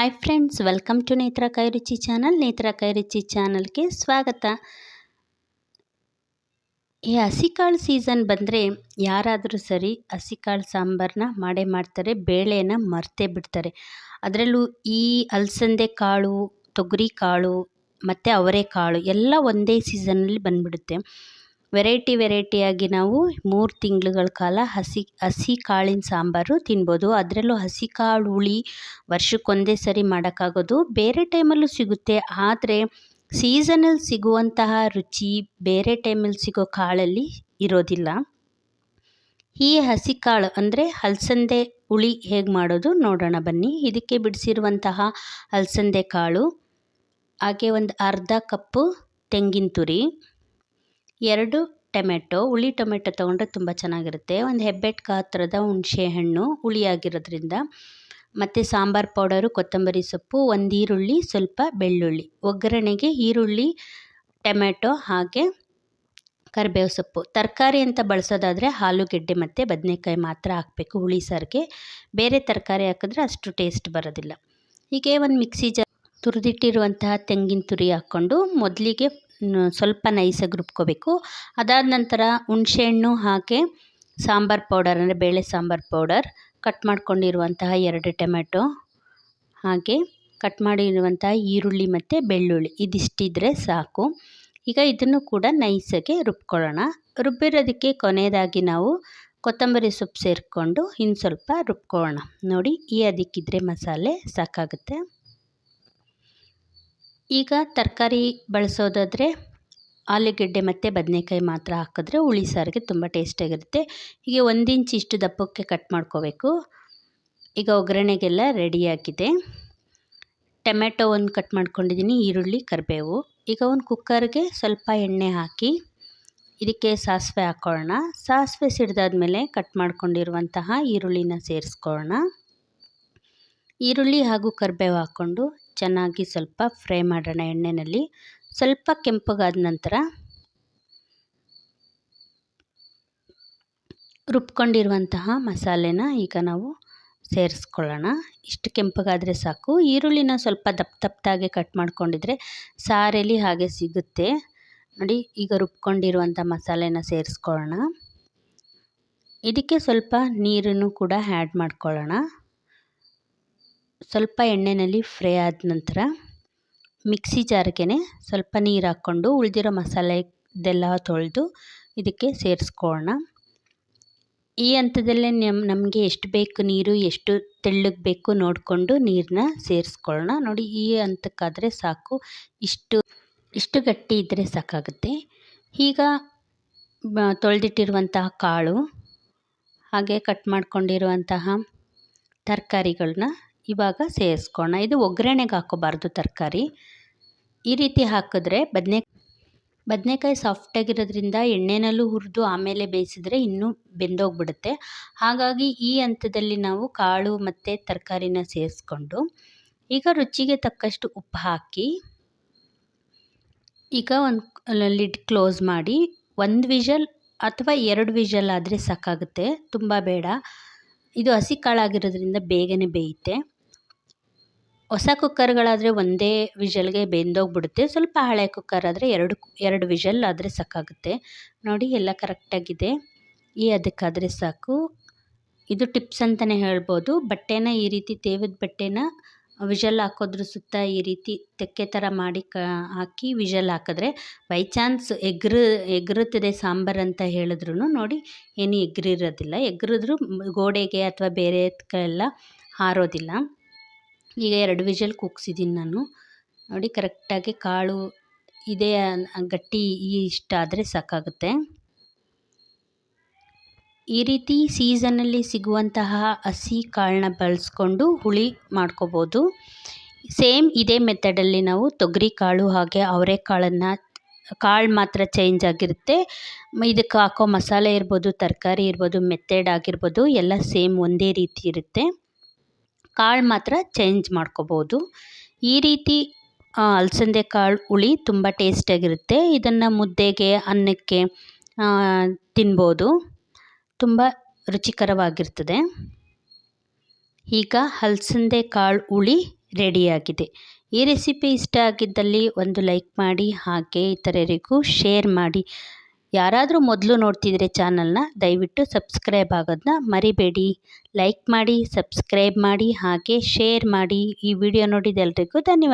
Hi friends welcome to ನೇತ್ರ ಕೈರುಚಿ channel ನೇತ್ರ ಕೈರುಚಿ ಚಾನಲ್ಗೆ ಸ್ವಾಗತ. ಈ ಹಸಿಕಾಳು ಸೀಸನ್ ಬಂದರೆ ಯಾರಾದರೂ ಸರಿ ಹಸಿಕಾಳು ಸಾಂಬಾರನ್ನ ಮಾಡೇ ಮಾಡ್ತಾರೆ, ಬೇಳೆನ ಮರ್ತೇ ಬಿಡ್ತಾರೆ. ಅದರಲ್ಲೂ ಈ ಅಲಸಂದೆ ಕಾಳು, ತೊಗರಿ ಕಾಳು, ಮತ್ತು ಅವರೆಕಾಳು ಎಲ್ಲ ಒಂದೇ ಸೀಸನಲ್ಲಿ ಬಂದುಬಿಡುತ್ತೆ. ವೆರೈಟಿ ವೆರೈಟಿಯಾಗಿ ನಾವು ಮೂರು ತಿಂಗಳುಗಳ ಕಾಲ ಹಸಿ ಹಸಿ ಕಾಳಿನ ಸಾಂಬಾರು ತಿನ್ಬೋದು. ಅದರಲ್ಲೂ ಹಸಿ ಕಾಳು ಹುಳಿ ವರ್ಷಕ್ಕೊಂದೇ ಸರಿ ಮಾಡೋಕ್ಕಾಗೋದು. ಬೇರೆ ಟೈಮಲ್ಲೂ ಸಿಗುತ್ತೆ. ಆದರೆ ಸೀಸನಲ್ಲಿ ಸಿಗುವಂತಹ ರುಚಿ ಬೇರೆ ಟೈಮಲ್ಲಿ ಸಿಗೋ ಕಾಳಲ್ಲಿ ಇರೋದಿಲ್ಲ. ಈ ಹಸಿ ಕಾಳು ಅಂದರೆ ಹಲಸಂದೆ ಹುಳಿ ಹೇಗೆ ಮಾಡೋದು ನೋಡೋಣ ಬನ್ನಿ. ಇದಕ್ಕೆ ಬಿಡಿಸಿರುವಂತಹ ಅಲಸಂದೆ ಕಾಳು, ಹಾಗೆ ಒಂದು ಅರ್ಧ ಕಪ್ಪು ತೆಂಗಿನ ತುರಿ ಎರಡು ಟೊಮೆಟೊ, ಹುಳಿ ಟೊಮೆಟೊ ತೊಗೊಂಡ್ರೆ ತುಂಬ ಚೆನ್ನಾಗಿರುತ್ತೆ. ಒಂದು ಹೆಬ್ಬೆಟ್ಟು ಗಾತ್ರದ ಹುಣಸೆ ಹಣ್ಣು ಹುಳಿಯಾಗಿರೋದ್ರಿಂದ. ಮತ್ತು ಸಾಂಬಾರು ಪೌಡರು, ಕೊತ್ತಂಬರಿ ಸೊಪ್ಪು, ಒಂದು ಈರುಳ್ಳಿ, ಸ್ವಲ್ಪ ಬೆಳ್ಳುಳ್ಳಿ. ಒಗ್ಗರಣೆಗೆ ಈರುಳ್ಳಿ, ಟೊಮೆಟೊ ಹಾಗೆ ಕರಿಬೇವು ಸೊಪ್ಪು. ತರಕಾರಿ ಅಂತ ಬಳಸೋದಾದರೆ ಆಲೂಗೆಡ್ಡೆ ಮತ್ತು ಬದನೆಕಾಯಿ ಮಾತ್ರ ಹಾಕಬೇಕು ಹುಳಿ ಸಾರಿಗೆ. ಬೇರೆ ತರಕಾರಿ ಹಾಕಿದ್ರೆ ಅಷ್ಟು ಟೇಸ್ಟ್ ಬರೋದಿಲ್ಲ. ಹೀಗೆ ಒಂದು ಮಿಕ್ಸಿ ಜಾರ್ ತುರಿದಿಟ್ಟಿರುವಂತಹ ತೆಂಗಿನ ತುರಿ ಹಾಕ್ಕೊಂಡು ಮೊದಲಿಗೆ ಸ್ವಲ್ಪ ನೈಸಾಗಿ ರುಬ್ಕೋಬೇಕು. ಅದಾದ ನಂತರ ಹುಣಸೆಹಣ್ಣು ಹಾಕಿ ಸಾಂಬಾರು ಪೌಡರ್ ಅಂದರೆ ಬೇಳೆ ಸಾಂಬಾರು ಪೌಡರ್ ಕಟ್ ಮಾಡ್ಕೊಂಡಿರುವಂತಹ ಎರಡು ಟೊಮೆಟೊ ಹಾಗೆ ಕಟ್ ಮಾಡಿರುವಂತಹ ಈರುಳ್ಳಿ ಮತ್ತು ಬೆಳ್ಳುಳ್ಳಿ. ಇದಿಷ್ಟಿದ್ರೆ ಸಾಕು. ಈಗ ಇದನ್ನು ಕೂಡ ನೈಸಾಗಿ ರುಬ್ಕೊಳ್ಳೋಣ. ರುಬ್ಬಿರೋದಕ್ಕೆ ಕೊನೆಯದಾಗಿ ನಾವು ಕೊತ್ತಂಬರಿ ಸೊಪ್ಪು ಸೇರಿಕೊಂಡು ಇನ್ನು ಸ್ವಲ್ಪ ರುಬ್ಕೊಳ್ಳೋಣ. ನೋಡಿ ಈ ಅದಕ್ಕಿದ್ರೆ ಮಸಾಲೆ ಸಾಕಾಗುತ್ತೆ. ಈಗ ತರಕಾರಿ ಬಳಸೋದಾದರೆ ಆಲೂಗೆಡ್ಡೆ ಮತ್ತು ಬದನೆಕಾಯಿ ಮಾತ್ರ ಹಾಕಿದ್ರೆ ಹುಳಿ ಸಾರಿಗೆ ತುಂಬ ಟೇಸ್ಟಾಗಿರುತ್ತೆ ಹೀಗೆ ಒಂದು ಇಂಚ್ ಇಷ್ಟು ದಪ್ಪಕ್ಕೆ ಕಟ್ ಮಾಡ್ಕೋಬೇಕು. ಈಗ ಒಗ್ಗರಣೆಗೆಲ್ಲ ರೆಡಿಯಾಗಿದೆ ಟೊಮೆಟೊ ಒಂದು ಕಟ್ ಮಾಡ್ಕೊಂಡಿದ್ದೀನಿ ಈರುಳ್ಳಿ, ಕರಿಬೇವು. ಈಗ ಒಂದು ಕುಕ್ಕರ್ಗೆ ಸ್ವಲ್ಪ ಎಣ್ಣೆ ಹಾಕಿ ಇದಕ್ಕೆ ಸಾಸಿವೆ ಹಾಕ್ಕೊಳ್ಳೋಣ ಸಾಸಿವೆ ಸಿಡ್ದಾದ್ಮೇಲೆ ಕಟ್ ಮಾಡ್ಕೊಂಡಿರುವಂತಹ ಈರುಳ್ಳಿನ ಸೇರಿಸ್ಕೊಳ್ಳೋಣ. ಈರುಳ್ಳಿ ಹಾಗೂ ಕರಿಬೇವು ಹಾಕ್ಕೊಂಡು ಚೆನ್ನಾಗಿ ಸ್ವಲ್ಪ ಫ್ರೈ ಮಾಡೋಣ ಎಣ್ಣೆಯಲ್ಲಿ ಸ್ವಲ್ಪ ಕೆಂಪಗಾದ ನಂತರ ರುಬ್ಕೊಂಡಿರುವಂತಹ ಮಸಾಲೆನ ಈಗ ನಾವು ಸೇರಿಸ್ಕೊಳ್ಳೋಣ. ಇಷ್ಟು ಕೆಂಪಗಾದರೆ ಸಾಕು. ಈರುಳ್ಳಿನ ಸ್ವಲ್ಪ ದಪ್ಪ ದಪ್ಪದಾಗೆ ಕಟ್ ಮಾಡ್ಕೊಂಡಿದ್ರೆ ಸಾರೆಯಲ್ಲಿ ಹಾಗೆ ಸಿಗುತ್ತೆ. ನೋಡಿ, ಈಗ ರುಬ್ಕೊಂಡಿರುವಂಥ ಮಸಾಲೆನ ಸೇರಿಸ್ಕೊಳ್ಳೋಣ. ಇದಕ್ಕೆ ಸ್ವಲ್ಪ ನೀರನ್ನು ಕೂಡ ಆ್ಯಡ್ ಮಾಡ್ಕೊಳ್ಳೋಣ. ಸ್ವಲ್ಪ ಎಣ್ಣೆಯಲ್ಲಿ ಫ್ರೈ ಆದ ನಂತರ ಮಿಕ್ಸಿ ಜಾರ್ಗೆ ಸ್ವಲ್ಪ ನೀರು ಹಾಕ್ಕೊಂಡು ಉಳಿದಿರೋ ಮಸಾಲೆದೆಲ್ಲ ತೊಳೆದು ಇದಕ್ಕೆ ಸೇರಿಸ್ಕೊಳ್ಳೋಣ ಈ ಹಂತದಲ್ಲೇ ನಮ್ಮ ನಮಗೆ ಎಷ್ಟು ಬೇಕು ನೀರು, ಎಷ್ಟು ತೆಳ್ಳಗೆ ಬೇಕು ನೋಡಿಕೊಂಡು ನೀರನ್ನ ಸೇರಿಸ್ಕೊಳ್ಳೋಣ ನೋಡಿ ಈ ಹಂತಕ್ಕಾದರೆ ಸಾಕು. ಇಷ್ಟು ಇಷ್ಟು ಗಟ್ಟಿ ಇದ್ದರೆ ಸಾಕಾಗುತ್ತೆ. ಈಗ ತೊಳೆದಿಟ್ಟಿರುವಂತಹ ಕಾಳು, ಹಾಗೆ ಕಟ್ ಮಾಡ್ಕೊಂಡಿರುವಂತಹ ತರಕಾರಿಗಳನ್ನ ಇವಾಗ ಸೇರಿಸ್ಕೊಳ್ಳೋಣ ಇದು ಒಗ್ಗರಣೆಗೆ ಹಾಕೋಬಾರ್ದು ತರಕಾರಿ. ಈ ರೀತಿ ಹಾಕಿದ್ರೆ ಬದನೆ, ಬದನೆಕಾಯಿ ಸಾಫ್ಟಾಗಿರೋದ್ರಿಂದ ಎಣ್ಣೆನಲ್ಲೂ ಹುರಿದು ಆಮೇಲೆ ಬೇಯಿಸಿದ್ರೆ ಇನ್ನೂ ಬೆಂದೋಗ್ಬಿಡುತ್ತೆ. ಹಾಗಾಗಿ ಈ ಹಂತದಲ್ಲಿ ನಾವು ಕಾಳು ಮತ್ತು ತರಕಾರಿನ ಸೇರಿಸ್ಕೊಂಡು ಈಗ ರುಚಿಗೆ ತಕ್ಕಷ್ಟು ಉಪ್ಪು ಹಾಕಿ ಈಗ ಒಂದು ಲಿಡ್ ಕ್ಲೋಸ್ ಮಾಡಿ ಒಂದು ವಿಷಲ್ ಅಥವಾ ಎರಡು ವಿಷಲ್ ಆದರೆ ಸಾಕಾಗುತ್ತೆ. ತುಂಬ ಬೇಡ. ಇದು ಹಸಿ ಕಾಳಾಗಿರೋದ್ರಿಂದ ಬೇಗನೆ ಬೇಯುತ್ತೆ. ಹೊಸ ಕುಕ್ಕರ್ಗಳಾದರೆ ಒಂದೇ ವಿಷಲ್ಗೆ ಬೆಂದೋಗ್ಬಿಡುತ್ತೆ. ಸ್ವಲ್ಪ ಹಳೆ ಕುಕ್ಕರ್ ಆದರೆ ಎರಡು ಎರಡು ವಿಷಲ್ ಆದರೆ ಸಾಕಾಗುತ್ತೆ. ನೋಡಿ, ಎಲ್ಲ ಕರೆಕ್ಟಾಗಿದೆ. ಈ ಅದಕ್ಕಾದರೆ ಸಾಕು. ಇದು ಟಿಪ್ಸ್ ಅಂತಲೇ ಹೇಳ್ಬೋದು. ಬಟ್ಟೆನ ಈ ರೀತಿ ತೇವದ ಬಟ್ಟೆನ ವಿಷಲ್ ಹಾಕೋದ್ರ ಸುತ್ತ ಈ ರೀತಿ ತೆಕ್ಕೆ ಥರ ಮಾಡಿ ಕ, ಹಾಕಿ ವಿಷಲ್ ಹಾಕಿದ್ರೆ ಬೈ ಚಾನ್ಸ್ ಎಗ್ರು, ಎಗ್ರುತ್ತದೆ ಸಾಂಬಾರು ಅಂತ ಹೇಳಿದ್ರು ನೋಡಿ ಏನು ಎಗ್ರಿರೋದಿಲ್ಲ. ಎಗ್ರಿದ್ರು ಗೋಡೆಗೆ ಅಥವಾ ಬೇರೆ ಎಲ್ಲ ಹಾರೋದಿಲ್ಲ. ಈಗ ಎರಡು ವಿಷಲ್ ಕೂಗ್ಸಿದ್ದೀನಿ ನಾನು. ನೋಡಿ ಕರೆಕ್ಟಾಗಿ ಕಾಳು ಇದೇ ಗಟ್ಟಿ ಇಷ್ಟ ಆದರೆ ಸಾಕಾಗುತ್ತೆ. ಈ ರೀತಿ ಸೀಸನಲ್ಲಿ ಸಿಗುವಂತಹ ಹಸಿ ಕಾಳನ್ನ ಬಳಸ್ಕೊಂಡು ಹುಳಿ ಮಾಡ್ಕೋಬೋದು. ಸೇಮ್ ಇದೇ ಮೆಥಡಲ್ಲಿ ನಾವು ತೊಗರಿ ಕಾಳು ಹಾಗೆ ಅವರೆಕಾಳನ್ನು ಕಾಳು ಮಾತ್ರ ಚೇಂಜ್ ಆಗಿರುತ್ತೆ. ಇದಕ್ಕೆ ಹಾಕೋ ಮಸಾಲೆ ಇರ್ಬೋದು, ತರಕಾರಿ ಇರ್ಬೋದು ಮೆಥಡ್ ಆಗಿರ್ಬೋದು, ಎಲ್ಲ ಸೇಮ್ ಒಂದೇ ರೀತಿ ಇರುತ್ತೆ. ಕಾಳು ಮಾತ್ರ ಚೇಂಜ್ ಮಾಡ್ಕೋಬೋದು. ಈ ರೀತಿ ಅಲಸಂದೆ ಕಾಳು ಹುಳಿ ತುಂಬ ಟೇಸ್ಟಿಯಾಗಿರುತ್ತೆ ಇದನ್ನು ಮುದ್ದೆಗೆ, ಅನ್ನಕ್ಕೆ ತಿನ್ಬೋದು. ತುಂಬ ರುಚಿಕರವಾಗಿರ್ತದೆ. ಈಗ ಹಲಸಂದೆ ಕಾಳು ಹುಳಿ ರೆಡಿಯಾಗಿದೆ. ಈ ರೆಸಿಪಿ ಇಷ್ಟ ಆಗಿದ್ದಲ್ಲಿ ಒಂದು ಲೈಕ್ ಮಾಡಿ, ಹಾಗೆ ಇತರರಿಗೂ ಶೇರ್ ಮಾಡಿ. ಯಾರಾದರೂ ಮೊದಲು ನೋಡ್ತಿದ್ರೆ ಚಾನಲ್ನ ದಯವಿಟ್ಟು ಸಬ್ಸ್ಕ್ರೈಬ್ ಆಗೋದನ್ನ ಮರಿಬೇಡಿ. ಲೈಕ್ ಮಾಡಿ, ಸಬ್ಸ್ಕ್ರೈಬ್ ಮಾಡಿ, ಹಾಗೆ ಶೇರ್ ಮಾಡಿ. ಈ ವಿಡಿಯೋ ನೋಡಿದ ಎಲ್ರಿಗೂ ಧನ್ಯವಾದ.